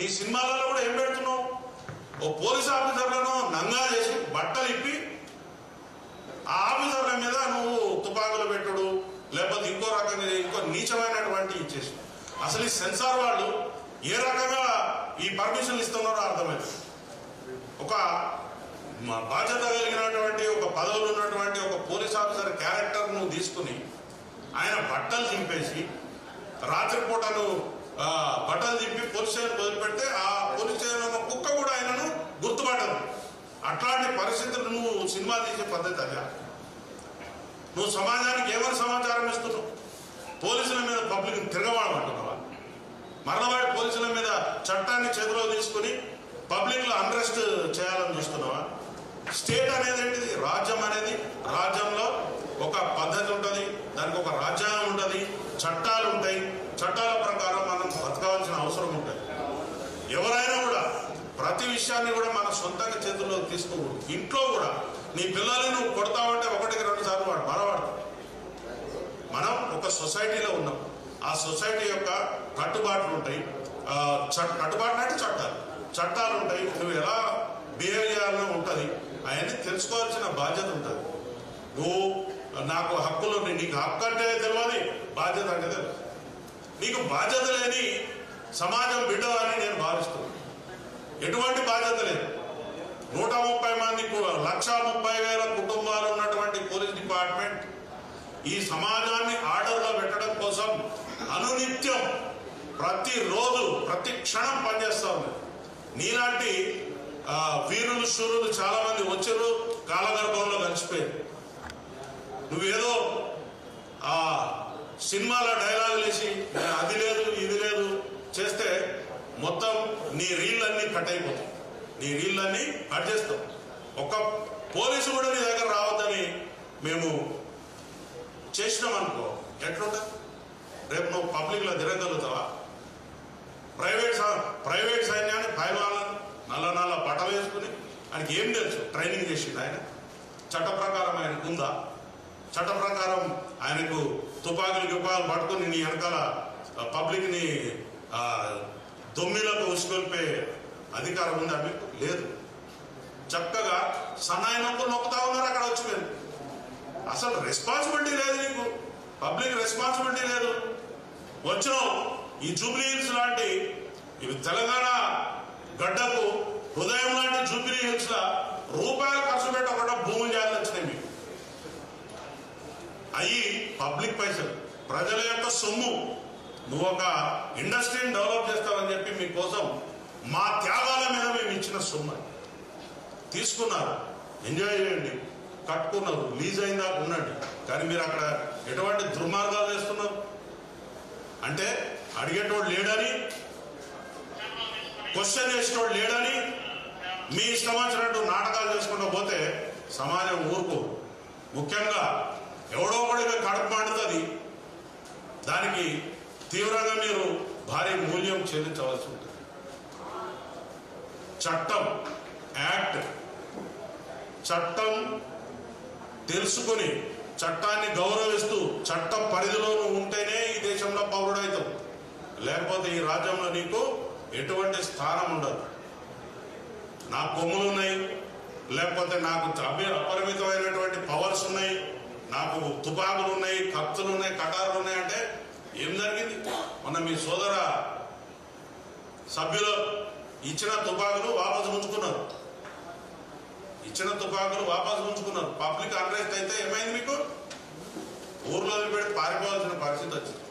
నీ సినిమాలలో కూడా ఏం పెడుతున్నావు? ఓ పోలీస్ ఆఫీసర్లను నంగా చేసి బట్టలు ఇప్పి ఆ ఆఫీసర్ల మీద నువ్వు తుపాకులు పెట్టుడు లేకపోతే ఇంకో రకంగా ఇంకో నీచమైనటువంటి ఇచ్చేసి అసలు ఈ సెన్సార్ వాళ్ళు ఏ రకంగా ఈ పర్మిషన్ ఇస్తున్నారో అర్థమైంది. ఒక మా బాధ్యత కలిగినటువంటి ఒక పదవులు ఉన్నటువంటి ఒక పోలీస్ ఆఫీసర్ క్యారెక్టర్ను తీసుకుని ఆయన బట్టలు చింపేసి రాత్రిపూటను బట్టలు తిప్పి పోలీస్ స్టేషన్ వదిలిపెడితే ఆ పోలీస్ స్టేషన్ ఉన్న కుక్క కూడా ఆయనను గుర్తుపట్టదు అట్లాంటి పరిస్థితులు నువ్వు సినిమా తీసే పద్ధతి అదే నువ్వు సమాజానికి ఏమైనా సమాచారం ఇస్తున్నావు? పోలీసుల మీద పబ్లిక్ తిరగవాడమంటున్నావా మరణవాడి పోలీసుల మీద చట్టాన్ని చేతిలో తీసుకుని పబ్లిక్లో అన్రెస్ట్ చేయాలని చూస్తున్నావా? స్టేట్ అనేది ఏంటిది? రాజ్యం అనేది. రాజ్యంలో ఒక పద్ధతి ఉంటుంది. దానికి ఒక రాజ్యాంగం ఉంటుంది. చట్టాలు ఉంటాయి. చట్టాల ప్రకారం మనం అవసరం ఉంటుంది ఎవరైనా కూడా ప్రతి విషయాన్ని కూడా మన సొంతంగా చేతుల్లో తీసుకోకూడదు. ఇంట్లో కూడా నీ పిల్లల్ని నువ్వు కొడతావంటే ఒకటికి రెండు సార్లు వాడు బలవాడు మనం ఒక సొసైటీలో ఉన్నాం. ఆ సొసైటీ యొక్క కట్టుబాట్లు ఉంటాయి. కట్టుబాట్లు అంటే చట్టాలు. చట్టాలు ఉంటాయి. నువ్వు ఎలా బిహేవ్ చేయాలో ఉంటుంది. అవన్నీ తెలుసుకోవాల్సిన బాధ్యత ఉంటుంది. నువ్వు నాకు హక్కులు ఉన్నాయి. నీకు హక్కు అంటే తెలియదు. బాధ్యత అంటే తెలియదు. నీకు బాధ్యత లేని సమాజం బిడ్డ అని నేను భావిస్తున్నాను. ఎటువంటి బాధ్యత లేదు. నూట ముప్పై మంది లక్ష ముప్పై వేల కుటుంబాలు ఉన్నటువంటి పోలీస్ డిపార్ట్మెంట్ ఈ సమాజాన్ని ఆర్డర్లో పెట్టడం కోసం అనునిత్యం ప్రతిరోజు ప్రతి క్షణం పనిచేస్తా ఉంది. నీలాంటి వీరులు శూరులు చాలా మంది వచ్చారు కాలగర్భంలో కలిసిపోయారు. నువ్వేదో ఆ సినిమాలో డైలాగులు వేసి అది లేదు మొత్తం నీ రీళ్ళన్నీ కట్ అయిపోతాయి. నీ రీళ్ళన్నీ కట్ చేస్తాం. ఒక పోలీసు కూడా నీ దగ్గర రావద్దని మేము చేసినాం అనుకో ఎట్లుంటుంది? రేపు నువ్వు పబ్లిక్లో తిరగలుగుతావా ప్రైవేట్ ప్రైవేట్ సైన్యాన్ని పైవాళ్ళను నల్ల నల్ల బట్టలు వేసుకుని ఆయనకి ఏం తెలుసు? ట్రైనింగ్ చేసింది ఆయన? చట్ట ప్రకారం ఆయనకు ఉందా? చట్ట ప్రకారం ఆయనకు తుపాకులు గిపాకులు పట్టుకుని నీ వెనకాల పబ్లిక్ని దొమ్మిలకు ఉసుకొల్పే అధికారం ఉందా మీకు లేదు. చక్కగా సన్నాయి నొప్పులు నొక్కుతా ఉన్నారు అక్కడ వచ్చి మీరు. అసలు రెస్పాన్సిబిలిటీ లేదు నీకు. పబ్లిక్ రెస్పాన్సిబిలిటీ లేదు. వచ్చినావు ఈ జూబ్లీ హిల్స్ లాంటి ఇవి తెలంగాణ గడ్డకు హృదయం లాంటి జూబ్లీ హిల్స్ రూపాయలు ఖర్చు పెట్టకుండా భూములు చేయాలని వచ్చినాయి మీకు. అయ్యి పబ్లిక్ పైసలు. ప్రజల యొక్క సొమ్ము. నువ్వు ఒక ఇండస్ట్రీని డెవలప్ చేస్తావని చెప్పి మీకోసం మా త్యాగాల మీద మేము ఇచ్చిన సొమ్ము తీసుకున్నారు. ఎంజాయ్ చేయండి. కట్టుకున్నారు. లీజ్ అయిందా ఉండండి. కానీ మీరు అక్కడ ఎటువంటి దుర్మార్గాలు వేస్తున్నారు అంటే అడిగేటోడు లేడని క్వశ్చన్ చేసేటోడు లేడని మీ ఇష్టం వచ్చినట్టు నాటకాలు చేసుకుంటూ పోతే సమాజం ఊరుకు. ముఖ్యంగా ఎవడో ఒకడిగా కడుపు మండుతుంది. దానికి తీవ్రంగా మీరు భారీ మూల్యం చెల్లించవలసి ఉంటుంది. చట్టం యాక్ట్ చట్టం తెలుసుకొని చట్టాన్ని గౌరవిస్తూ చట్ట పరిధిలో ఉంటేనే ఈ దేశంలో పౌరుడైతావు. లేకపోతే ఈ రాజ్యంలో నీకు ఎటువంటి స్థానం ఉండదు. నా కొమ్ములు ఉన్నాయి లేకపోతే నాకు అభి అపరిమితమైనటువంటి పవర్స్ ఉన్నాయి నాకు తుపాకులు ఉన్నాయి కత్తులు ఉన్నాయి కటారులు ఉన్నాయి అంటే ఏం జరిగింది? మొన్న మీ సోదర సభ్యులు ఇచ్చిన తుపాకులు వాపసు ఉంచుకున్నారు ఇచ్చిన తుపాకులు వాపసు ఉంచుకున్నారు పబ్లిక్ అన్రెస్ట్ అయితే ఏమైంది మీకు? ఊర్లో పెట్టి పారిపోవాల్సిన పరిస్థితి వచ్చింది.